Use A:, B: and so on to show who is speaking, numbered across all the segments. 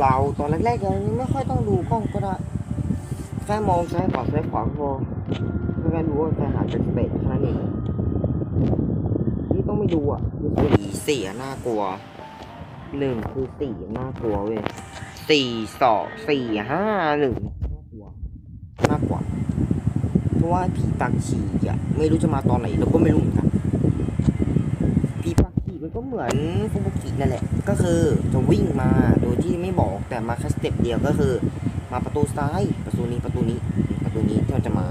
A: เราตอนแรกๆยังไม่ค่อยต้องดูกล้องก็ได้แค่มองซ้ายขวาซ้ายขวาพอแค่รู้ว่าจะหาเป็นเป็ดแค่นั้นเองนี่ต้องไม่ดูอะคือสีสีน่ากลัวหนึ่งคือสีน่ากลัวเว้ยสี่สองสี่ห้าหนึ่งน่ากลัวน่ากลัวเพราะว่าผีปากฉี่อะไม่รู้จะมาตอนไหนเราก็ไม่รู้เหมือนกัน เหมือนฟุบุกินั่นแหละ ก็คือจะวิ่งมาโดยที่ไม่บอกแต่มาแค่สเต็ปเดียวก็คือ มาประตูซ้าย ประตูนี้ประตูนี้ ประตูนี้ที่มันจะมา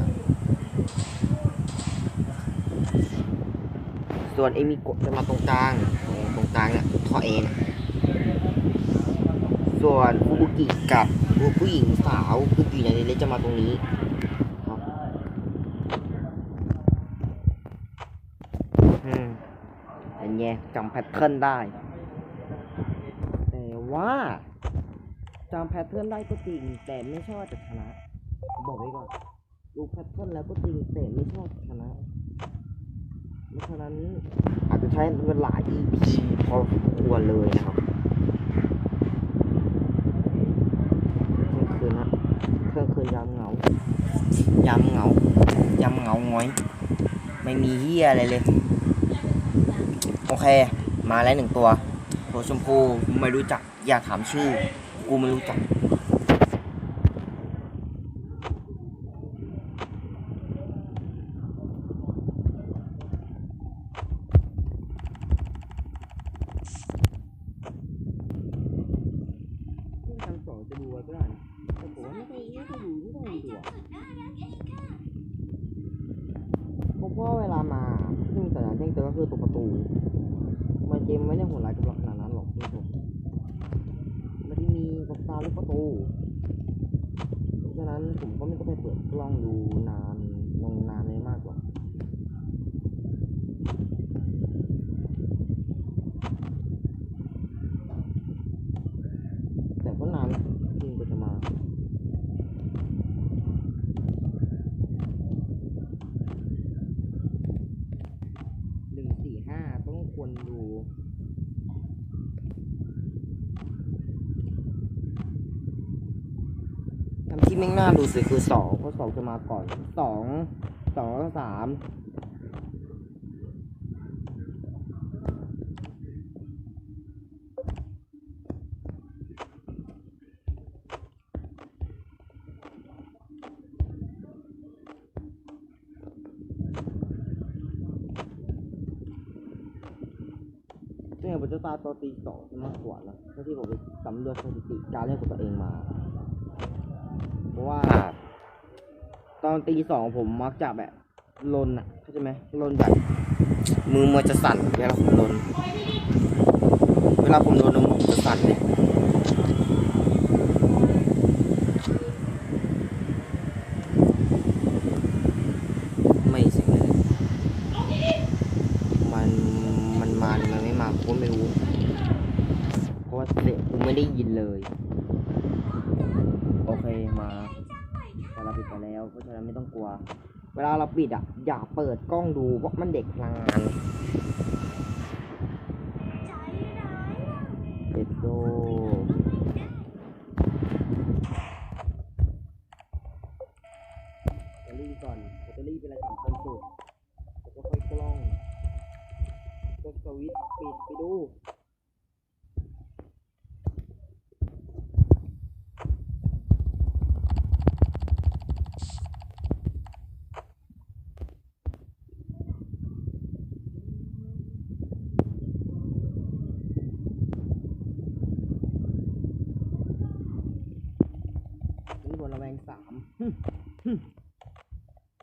A: ส่วนเอมิโกะจะมาตรงกลางตรงกลางเนี่ยท่อเอนส่วนฟูบุกิกับผู้หญิงสาวคืออยู่ในเลจะมาตรงนี้ครับอืมเป็น ไงจำแพทเทิร์นได้ แต่ว่าจำแพทเทิร์นได้ก็จริง แต่ไม่ชอบจะชนะ บอกไว้ก่อนดูแพทเทิร์นแล้วก็จริงแต่ไม่ชอบจะชนะเพราะฉะนั้นอาจจะใช้เวลา EP พอสมควรเลยนะครับเที่ยงคืนนะเที่ยงคืนยามเหงายามเหงายามเหงาหงอย ไม่มีเฮียอะไรเลย โอเค มาแล้วหนึ่งตัวตัวชมพูไม่รู้จัก อย่าถามชื่อ กูไม่รู้จักที่ทำสองจะดูไว้ก็ได้นะแต่ผมว่าไม่ต้องไม่ต้องดูไม่ต้องดูอะเพราะว่าเวลามา ที่มีสัญญาณแจ้งเตือนก็คือตัวประตูมันเกมไม่ได้โหดร้ายกับเราขนาดนั้นหรอกทุกคนไมมันจะมีกับตาลูกประตูเพราะฉะนั้นผมก็ไม่ต้องไปเปิดกล้องดูนานลงนานเลยมากกว่า แต่ก็นานนะจริงก็จะมา หนึ่งสี่ห้าต้องควร ดูทำที่แม่งน่าดูสุดคือสองเพราะสองจะมาก่อนสองสองสาม ผมจะตาตอนตีสองมากกว่านะเท่าที่ผมไปสำรวจสถิติการเล่นของตัวเองมา เพราะว่า ตอนตีสองผมมักจะแบบลนอะเข้าใจไหมลนแบบ มือมันจะสั่นเวลาผมลน เวลาผมลนมือผมจะสั่นเลยไม่เสิเลย มันมันมาหรือมันไม่มาผมก็ไม่รู้ เพราะว่าเสียงกูไม่ได้ยิน เลย โอเคมาแต่เราปิดไปแล้วเพราะฉะนั้นไม่ต้องกลัว เวลาเราปิดอะ อย่าเปิดกล้องดูเพราะมันเด็กพลังงานเด็ดโดแบตเตอรี่ก่อนแบตเตอรี่เป็นอะไรสำคัญสุดแล้วก็ค่อยกล้องกดสวิตช์ปิดไปดู บนระแวงสาม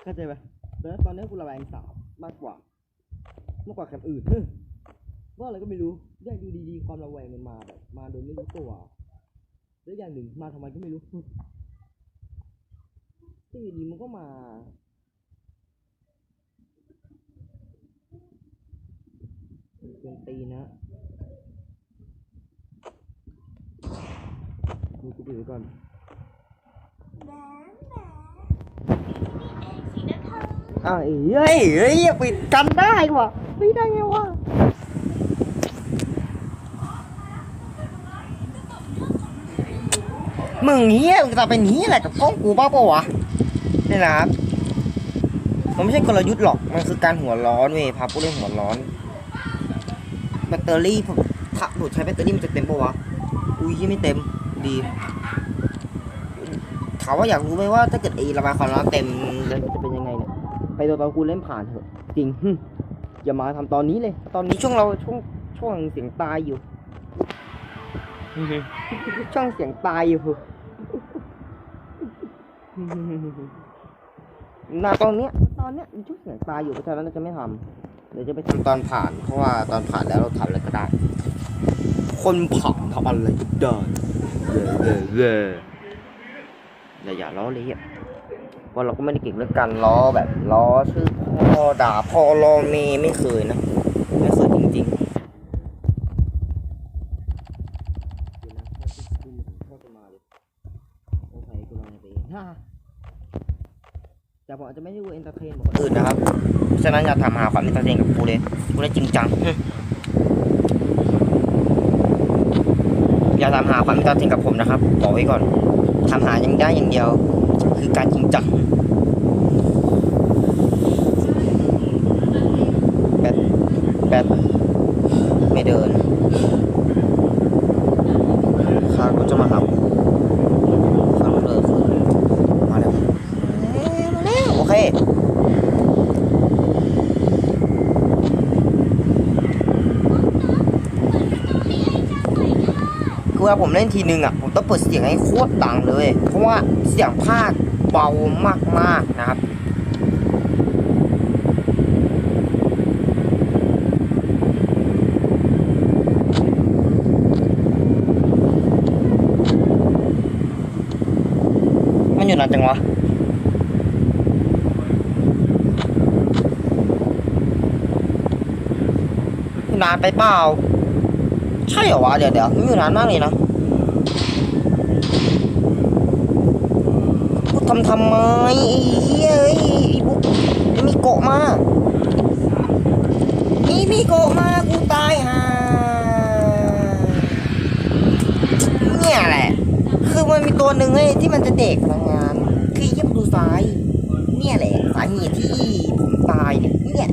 A: เข้าใจไหมแล้วตอนนี้กูระแวงสามมากกว่ามากกว่าแคมอื่นหึว่าอะไรก็ไม่รู้ได้ดูดีๆความระแวงมันมาแบบมาโดยไม่รู้ตัวแล้วอย่างหนึ่งมาทำไมก็ไม่รู้ที่ดีมันก็มาเกินตีนะดูกูปิดไว้ก่อน อ้เอ้ยเฮ้ยไปกันได้วะไม่ได้ไงวะมึงเฮี้ยมึงจะเป็นเฮี้ยแหละกับกล้องกูบ้าปะวะนี่นะครับมันไม่ใช่กลยุทธ์หรอก มันคือการหัวร้อนเว้ยพาผู้เล่นหัวร้อน แบตเตอรี่ผมถ้าผมใช้แบตเตอรี่มันจะเต็มปะวะ อุ้ยยังไม่เต็ม ดีามว่าอยากรู้ไหมว่าถ้าเกิดไอระบายความร้อนเต็มแล้วจะเป็นยังไงเนี่ยไปตัวตอนกูเล่นผ่านเถอะ จริงหึอย่ามาทำตอนนี้เลย ตอนนี้ช่วงเราช่วงช่วงเสียงตายอยู่ช่องเสียงตายอยู่นาตอนเนี้ยตอนเนี้ยมีช่วงเสียงตายอยู่เพราะฉะนั้นเราจะไม่ทำเดี๋ยวจะไปทำตอนผ่าน เพราะว่าตอนผ่านแล้วเราทำอะไรก็ได้ คนผ่านทำอะไรก็ได้เย่เย่เย่ อย่าอย่าล้อเลยอะเพราะเราก็ไม่ได้เก่งเรื่องการล้อแบบล้อชื่อพ่อด่าพ่อล้อเมไม่เคยนะไม่เคยจริงๆแค่ที่ดูเหมือนแค่จะมาเลยโอเคกูลองไปเองฮ่าแต่ผมอาจจะไม่ได้ดูเอนเตอร์เทนเหมือนคนอื่นนะครับ ฉะนั้นอย่าทำหาความเอนเตอร์เทนกับกูเลยกูได้จริงจัง อย่าทำหาความเอนเตอร์เทนกับผมนะครับ บอกไว้ก่อน ทำหายังได้อย่างเดียว คือการจริงจังแบตแบตไม่เดิน คาดว่าจะมาหาฟังเลยมาแล้วมาแล้วโอเค คือว่าผมเล่นทีนึงอะผมต้องเปิดเสียงให้โคตรดังเลย เพราะว่าเสียงภาคเบามากๆนะครับมันอยู่นานจังวะนานไปเปล่า ใช่เหรอวะเดี๋ยวเดี๋ยวมันอยู่นานมากเลยนะกูทำทำไมไอ้เหี้ยเอ้ยไอ้พวกมีโกาะมานี่มีโกะมากูตายห่าเนี่ยแหละ คือมันมีตัวหนึ่งเว้ที่มันจะเด็กพลังงาน คือเยี่ยมดูซ้าย เนี่ยแหละสาเหตุที่ผมตายเนี่ย